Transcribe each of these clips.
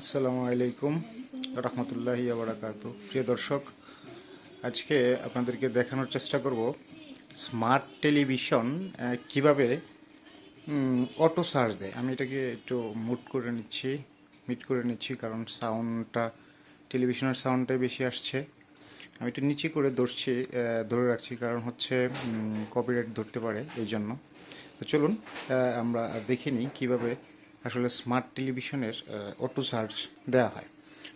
আসসালামু আলাইকুম রহমতুল্লাহি আবরাকাতু প্রিয় দর্শক, আজকে আপনাদেরকে দেখানোর চেষ্টা করব স্মার্ট টেলিভিশন কীভাবে অটো সার্চ দেয়। আমি এটাকে একটু মুট করে নিচ্ছি মিট করে নিচ্ছি কারণ সাউন্ডটা টেলিভিশনের সাউন্ডটাই বেশি আসছে। আমি একটু নিচে করে ধরছি ধরে রাখছি কারণ হচ্ছে কপিরাইট ধরতে পারে এই জন্য। তো চলুন আমরা দেখে নিই কীভাবে আসলে স্মার্ট টেলিভিশনের অটো সার্চ দেওয়া হয়।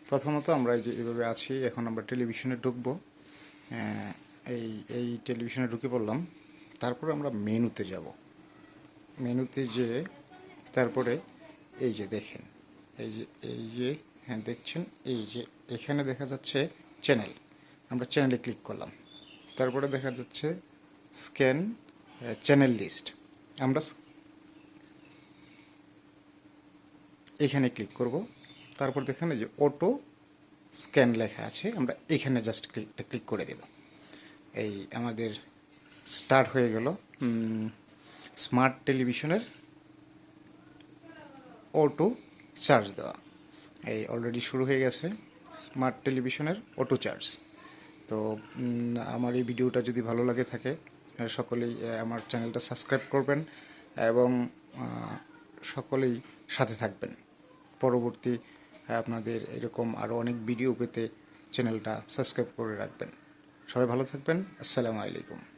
প্রথমত আমরা যে এভাবে আছি, এখন আমরা টেলিভিশনে ঢুকবো। এই এই টেলিভিশনে ঢুকে পড়লাম। তারপরে আমরা মেনুতে যাব। মেনুতে যে তারপরে এই যে দেখেন, এই যে এই যে হ্যাঁ দেখছেন? এই যে, এখানে দেখা যাচ্ছে চ্যানেল আমরা চ্যানেলে ক্লিক করলাম। তারপরে দেখা যাচ্ছে স্ক্যান চ্যানেল লিস্ট আমরা এখানে ক্লিক করব। তারপর দেখেন যে অটো স্ক্যান লেখা আছে, আমরা এখানে জাস্ট ক্লিকটা ক্লিক করে দেব। এই আমাদের স্টার্ট হয়ে গেল স্মার্ট টেলিভিশনের অটো চার্জ দেওয়া। এই অলরেডি শুরু হয়ে গেছে স্মার্ট টেলিভিশনের অটো চার্জ তো আমার এই ভিডিওটা যদি ভালো লাগে থাকে সকলেই আমার চ্যানেলটা সাবস্ক্রাইব করবেন এবং সকলেই সাথে থাকবেন। পরবর্তী আপনাদের এরকম আরও অনেক ভিডিও পেতে চ্যানেলটা সাবস্ক্রাইব করে রাখবেন। সবাই ভালো থাকবেন। আসসালামু আলাইকুম।